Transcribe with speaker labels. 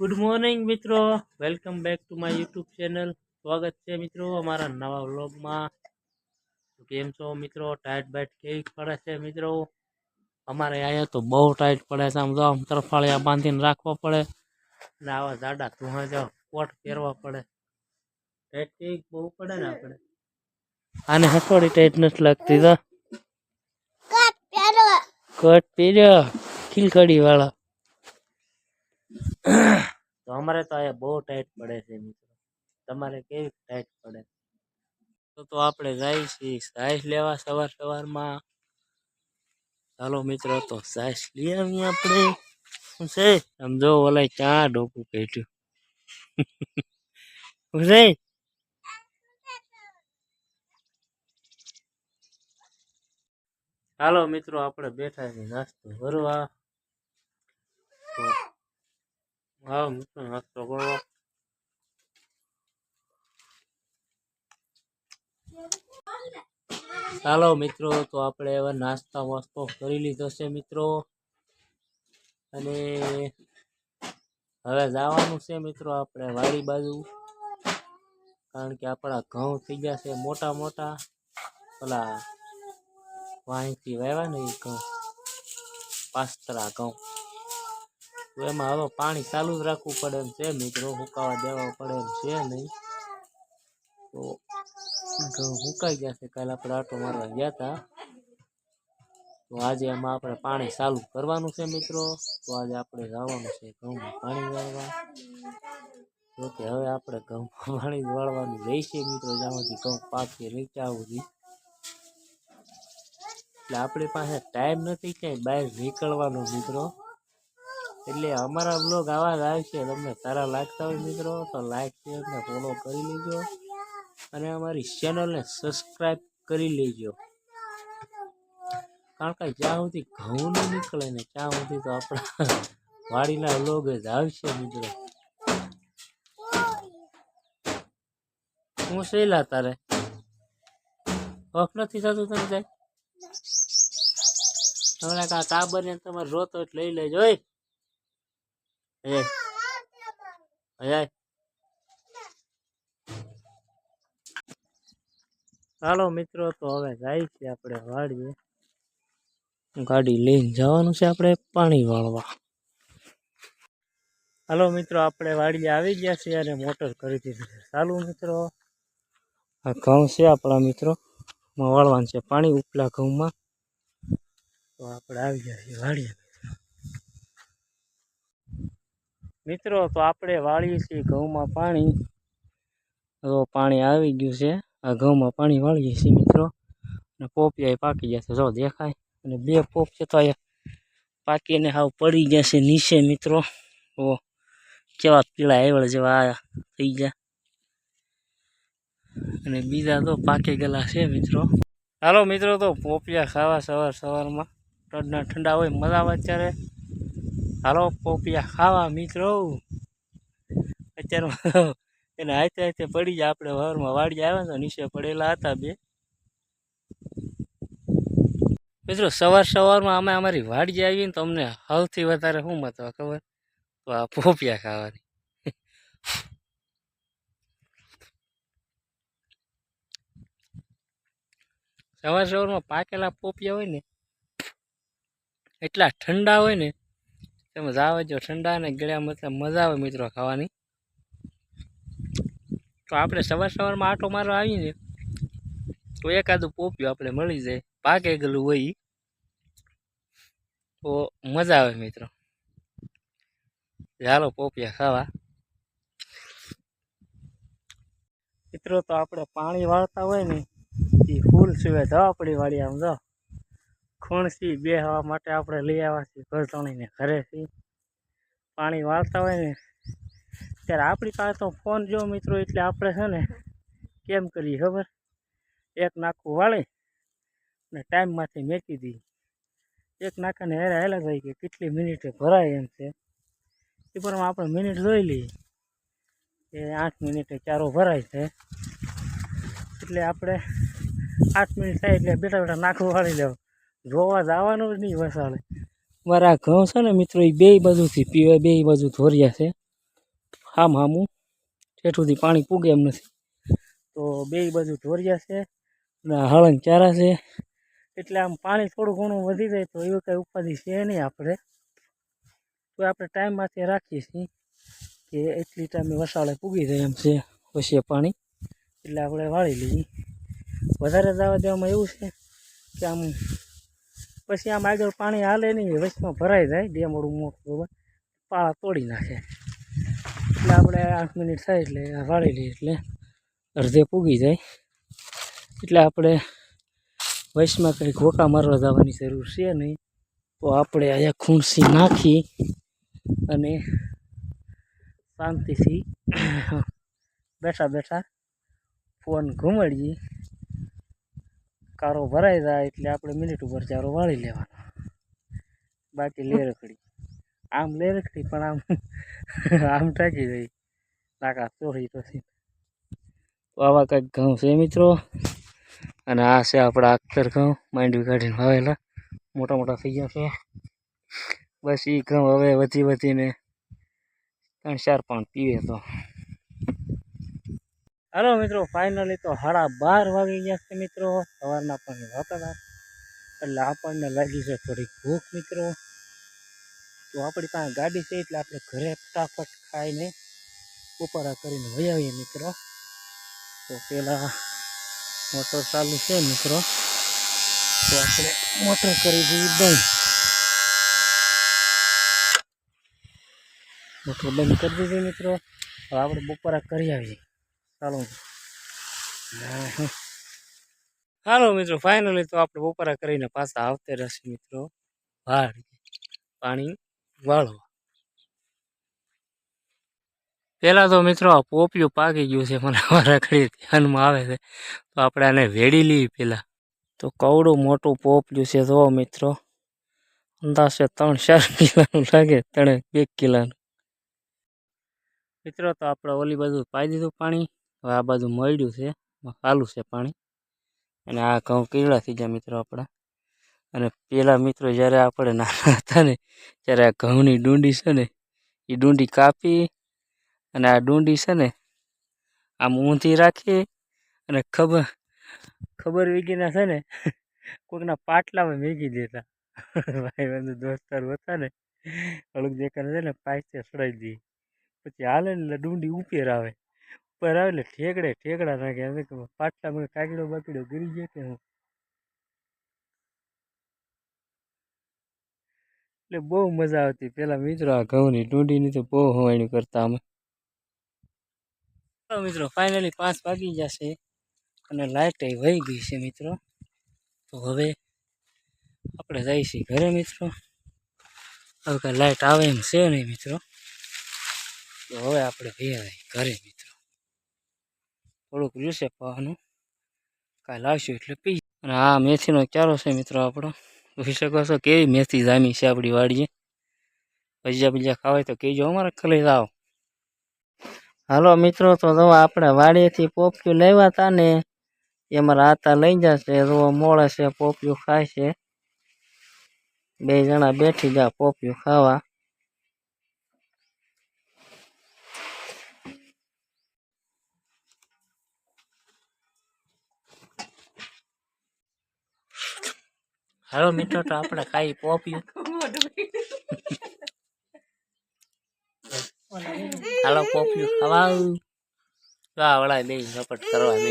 Speaker 1: Good morning મિત્રો. Welcome back to my YouTube channel સ્વાગત છે મિત્રો અમારા નવા વ્લોગમાં. કેમ છો મિત્રો? ટાઈટ બાઇટ કેવી પડે છે મિત્રો? અમારે અહીંયા તો બહુ ટાઈટ પડે છે આમ તો આમ તરફાળિયા બાંધીને રાખવા પડે. અને આવા જાડા ધુઆ જો કોટ પહેરવા પડે. ટાઈટ કેવી બહુ પડે ને આપણે. આને હસોડી ટાઈટ નથી લાગતી તો. કોટ પહેર્યો ખીલકડી વાળા તો અમારે તો અહીંયા બહુ ટાઈટ પડે છે મિત્રો. તમારે કેવી ટાઈટ પડે? તો તો આપણે જાય છીએ સાઈસ લેવા સવાર સવારમાં. ચાલો મિત્રો, તો સાઈસ લઈ આવીએ આપણે. શું છે? સમજો ઓલા ચા ડોકું કાઢ્યું. શું છે? ચાલો મિત્રો, આપણે બેઠા છીએ નાસ્તો કરવા તો હા મિત્રો નાસ્તો કરો ચાલો મિત્રો. તો આપણે હવે નાસ્તા વાસ્તો કરી લીધો છે, મિત્રો. અને હવે જવાનું છે, મિત્રો, આપણે વાડી બાજુ. કારણ કે આપણા ઘઉં થઈ ગયા છે મોટા મોટા. પેલા વાહીથી વાવ્યા ને ઘઉં. પાસ્તરા ઘઉં. તો એમાં હવે પાણી ચાલુ જ રાખવું પડે એમ છે, મિત્રો. સુકાવા દેવા પડે એમ છે નહીં. તો ઘઉં સુકાઈ ગયા છે, કાલે આપણે આટો મારવા ગયા હતા તો આજે એમાં આપણે પાણી ચાલુ કરવાનું છે, મિત્રો. તો આજે આપણે જવાનું છે ઘઉંમાં પાણી વાળવા. તો કે હવે આપણે ઘઉંમાં પાણી વાળવાનું રહેશે મિત્રો. જ્યાંથી ઘઉં પાકે નીચાવું આવું એટલે આપણી પાસે ટાઈમ નથી ક્યાંય બહાર નીકળવાનો, મિત્રો. એટલે અમારા બ્લોગ આવા જ આવશે તમને સારા લાગતા હોય મિત્રો, તો લાઈક શેર ને ફોલો કરી લેજો. અને અમારી ચેનલને સબસ્ક્રાઈબ કરી લેજો. કારણ કે જ્યાં સુધી ઘઉં નહીં નીકળે ને ત્યાં સુધી તો આપણા વાડીના બ્લોગ જ આવશે મિત્રો. હું શેલા તારે? ઓફ નથી થતું તમે જાય હમણાં કા કાબર ને તમારે રોતો એટલે લઈ લેજો અય ચાલો મિત્રો, તો હવે જાય છે આપણે વાડીએ. ગાડી લઈને જવાનું છે આપણે પાણી વાળવા. હાલો મિત્રો, આપણે વાડીએ આવી ગયા છીએ અને મોટર કરી દીધી ચાલુ મિત્રો. આ ઘઉં છે આપણા મિત્રો. વાળવાનું છે પાણી ઉપલા ઘઉંમાં. તો આપણે આવી ગયા છીએ વાડીએ. મિત્રો, તો આપણે વાળીએ છીએ ઘઉંમાં પાણી. તો પાણી આવી ગયું છે. આ ઘઉંમાં પાણી વાળીએ છીએ મિત્રો. અને પોપિયા પાકી ગયા છે. જો દેખાય. અને બે પોપ છે તો અહીંયા પાકીને હાવ પડી ગયા છે નીચે મિત્રો. તો કેવા પીળા એવળ જેવા થઈ ગયા. અને બીજા તો પાકી ગયેલા છે મિત્રો. હાલો મિત્રો, તો પોપિયા ખાવા સવાર સવારમાં. ઠંડા ઠંડા હોય મજા આવે અત્યારે. હાલો, પોપિયા, ખાવા, મિત્રો. અત્યારે એને હાથે હાથે પડી જાય આપણે વારમાં વાડી આવ્યા તો નીચે પડેલા હતા બે. મિત્રો, સવાર સવારમાં અમે અમારી વાડી આવીને તો અમને સૌથી વધારે શું મત ખબર? તો આ પોપિયા ખાવાની. સવાર સવારમાં પાકેલા પોપિયા હોય ને, એટલા ઠંડા હોય ને તમે આવે જો ઠંડા ને ગળ્યા મતલબ મજા આવે મિત્રો ખાવાની. તો આપણે સવાર સવારમાં આટો મારો આવીને તો એકાદું પોપિયું આપણે મળી જાય. પાકે ગયેલું હોય. તો મજા આવે મિત્રો. ચાલો પોપિયા ખાવા. મિત્રો તો આપણે પાણી વાળતા હોય ને એ ફૂલ સિવાય જવા પડી વાળી આમ જો. ખૂણસી બેહવા માટે આપણે લઈ આવ્યા છીએ ઘરતણીને ઘરેથી પાણી વાળતા હોય ને, ત્યારે આપણી પાસે તો ફોન જો મિત્રો, એટલે આપણે છે ને કેમ કરીએ ખબર? એક નાખું વાળી ને ટાઈમમાંથી મેકી દઈએ એક નાખાને હેરા હેલા થઈ કે કેટલી મિનિટે ભરાય એમ છે. એ પણ આપણે મિનિટ જોઈ લઈએ કે આઠ મિનિટે ચારો ભરાય છે. એટલે આપણે આઠ મિનિટ થાય એટલે બેઠા બેઠા નાખું વાળી લેવું. જોવા જવાનું જ નહીં વસાડે મારા ઘઉં છે ને મિત્રો એ બે બાજુથી પીવાય બે બાજુ ધોરિયા છે. હામ હામું. ઠેઠુંથી પાણી પૂગે એમ નથી. તો બે બાજુ ધોરિયા છે અને હળંગ ચારા છે. એટલે આમ પાણી થોડું ઘણું વધી જાય તો એવું કંઈ ઉપાધિ છે નહીં આપણે. તો આપણે ટાઈમમાંથી રાખીએ છીએ કે એટલી ટાઈમે વસાળે પૂગી જાય એમ છે પછી પાણી. એટલે આપણે વાળી લઈએ. વધારે જવા દેવામાં એવું છે કે આમ પછી આમ આગળ પાણી હાલે નહીં વચમાં ભરાઈ જાય ડેમોડું મોટું પાળા તોડી નાખે. એટલે આપણે આઠ મિનિટ થાય એટલે વાળી લઈએ એટલે અડધે પૂગી જાય. એટલે આપણે વચમાં કંઈ ઘોકા મારવા જવાની જરૂર છે નહીં. તો આપણે અહીંયા ખૂણસી નાખી અને શાંતિથી બેઠા બેઠા ફોન ઘુમાડીએ. કારો ભરાઈ જાય એટલે આપણે મિનિટ ઉપર ચારો વાળી લેવાનો. બાકી લેરખડી આમ લેરખડી પણ આમ આમ ટાકી ગઈ નાકા ચોરી પછી. તો આવા કંઈક ઘઉં છે મિત્રો. અને આ છે આપણા અખ્તર ઘઉં, માંડવી કાઢીને વાવેલા. મોટા મોટા થઈ ગયા છે. બસ એ ઘઉં હવે વધી વધીને ત્રણ ચાર પણ પીવે તો. હાલો મિત્રો ફાઇનલી તો સાડા બાર વાગી ગયા છે મિત્રો. સવારના પણ હતા એટલે આપણને લાગી છે થોડીક ભૂખ મિત્રો. તો આપણી પાસે ગાડી છે એટલે આપણે ઘરે ફટાફટ ખાઈને બપોરા કરીને વહી આવીએ મિત્રો. તો પેલા મોટર ચાલુ છે મિત્રો. તો આપણે મોટર કરી દઈએ બંધ. મોટર બંધ કરી દીધી મિત્રો. હવે આપણે બપોરા કરી આવીએ. ચાલો હાલો મિત્રો ફાઇનલી તો આપણે બપોરા કરીને પાછા આવતે રહેશે મિત્રો. વાળ, પાણી વાળવા. પેલા તો મિત્રો આ પોપિયું પાકી ગયું છે, મને રખડી ધ્યાનમાં આવે છે. તો આપણે આને વેડી લઈએ પેલા તો કવડું મોટું પોપિયું છે, જો મિત્રો. અંદાજે ત્રણ ચાર કિલાનું લાગે, ત્રણે બે કિલાનું. મિત્રો તો આપણે ઓલી બાજુ પાઈ દીધું પાણી. હવે આ બાજુ મળ્યું છે ચાલુ છે પાણી. અને આ ઘઉં કીડા થઈ ગયા મિત્રો આપણા. અને પેલા મિત્રો જ્યારે આપણે નાના હતા ને, ત્યારે આ ઘઉંની ડુંડી છે ને એ ડુંડી કાપી અને આ ડુંડી છે ને, આમ ઊંધી રાખી અને ખબર ખબર વીગીના છે ને કોઈકના પાટલામાં મેગી દેતા. ભાઈ બંધુ દોસ્તાર હતા ને અળગ દેખાને છે ને પાઇસે સડાઈ દઈએ પછી હાલે ને ડુંડી ઉપર આવે. ઉપર આવે એટલે ઠેકડે ઠેકડા નાખે એમ કે પાટલામાં કાગડો બાકડો ગીરી ગયો કે હું? એટલે બહુ મજા આવતી. પેલા મિત્રો આ ઘઉંની ટૂંડીની તો બહુ હવાણી કરતા અમે. મિત્રો ફાઇનલી પાંચ વાગી જશે અને લાઇટ વહી ગઈ છે મિત્રો. તો હવે આપણે જઈશું ઘરે મિત્રો. હવે કાંઈ લાઇટ આવે એમ છે નહીં મિત્રો. તો હવે આપણે ભાઈ ઘરે મિત્રો. થોડુંક જોશે પાવાનું કાંઈ લાવશું એટલે પી. અને આ મેથીનો ક્યારો છે મિત્રો આપણો? જોઈ શકો છો કેવી મેથી જામી છે આપણી વાડીએ. ભજીયા ભજીયા ખાવાય તો કહેજો અમારે ખાલી આવ હાલો મિત્રો, તો જો આપણે વાડીએથી પોપિયું લેવા હતા ને, એમાં રાતા લઈ જશે, જો મોળે છે પોપિયું ખાય છે. બે જણા બેઠી જા પોપિયું ખાવા. હાલો મિત્રો, તો આપણે ખાઈ પોપ્યું. હાલો, પોપ્યું ખાવા આ વળા બે ઝપટ કરવા બે